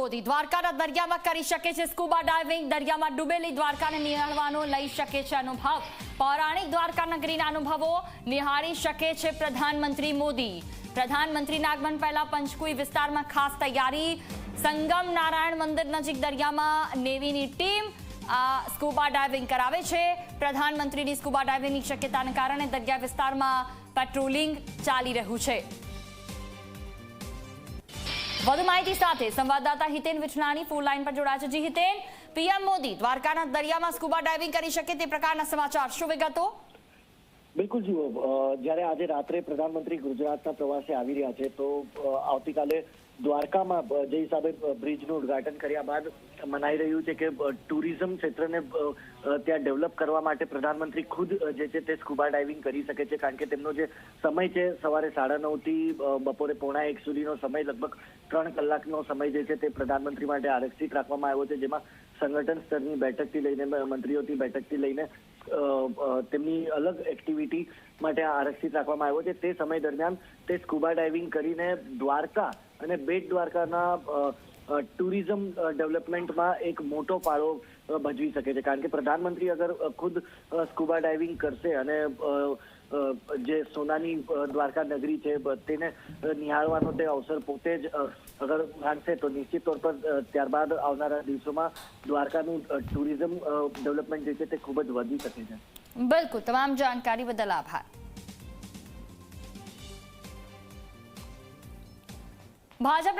મોદી દ્વારકાના દરિયામાં કરી શકે છે સ્કુબા ડાઇવિંગ દરિયામાં ડૂબેલી દ્વારકાને નિહાળવાનો લઈ શકે છે અનુભવ. પૌરાણિક દ્વારકા નગરીના અનુભવો નિહાળી શકે છે પ્રધાનમંત્રી મોદી. પ્રધાનમંત્રીના આગમન પહેલા પંચકુઈ વિસ્તારમાં ખાસ તૈયારી. સંગમ નારાયણ મંદિર નજીક દરિયામાં નેવીની ટીમ આ સ્કુબા ડાઇવિંગ કરાવે છે. પ્રધાનમંત્રીની સ્કુબા ડાઇવિંગની શક્યતાને કારણે દરિયા વિસ્તારમાં પેટ્રોલિંગ ચાલી રહ્યું છે. વધુ માહિતી સાથે સંવાદદાતા હિતેન વિઠલાણી ફોન લાઈન પર જોડાયા છે. જી હિતેન, પીએમ મોદી દ્વારકાના દરિયામાં સ્કુબા ડાઇવિંગ કરી શકે તે પ્રકારના સમાચાર શું વિગતો? બિલકુલ જુઓ જ્યારે આજે રાત્રે પ્રધાનમંત્રી ગુજરાતના પ્રવાસે આવી રહ્યા છે, તો આવતીકાલે દ્વારકામાં જે હિસાબે બ્રિજનું ઉદ્ઘાટન કર્યા બાદ મનાઈ રહ્યું છે કે ટુરિઝમ ક્ષેત્રને ત્યાં ડેવલપ કરવા માટે પ્રધાનમંત્રી ખુદ જે છે તે સ્કુબા ડાઇવિંગ કરી શકે છે. કારણ કે તેમનો જે સમય છે, સવારે સાડા નવથી બપોરે પોણા એક સુધીનો સમય, લગભગ ત્રણ કલાકનો સમય જે છે તે પ્રધાનમંત્રી માટે આરક્ષિત રાખવામાં આવ્યો છે. જેમાં સંગઠન સ્તરની બેઠકથી લઈને મંત્રીઓથી બેઠકથી લઈને તેમની અલગ એક્ટિવિટી માટે આરક્ષિત રાખવામાં આવ્યો છે. તે સમય દરમિયાન તે સ્કુબા ડાઇવિંગ કરીને દ્વારકા અને બેટ દ્વારકાના ટુરિઝમ ડેવલપમેન્ટમાં એક મોટો ફાળો ભજવી શકે છે. કારણ કે પ્રધાનમંત્રી અગર ખુદ સ્કુબા ડાઇવિંગ કરશે અને જે સોનાની દ્વારકા નગરી છે તેને નિહાળવાનો તે અવસર પોતે જ અગર માનશે તો નિશ્ચિત તौर પર ત્યારબાદ આવનારા દિવસોમાં દ્વારકાનું ટુરિઝમ ડેવલપમેન્ટ જે છે તે ખૂબ જ વધી શકે છે. બિલકુલ. તમામ જાણકારી બદલ આભાર. भाजपा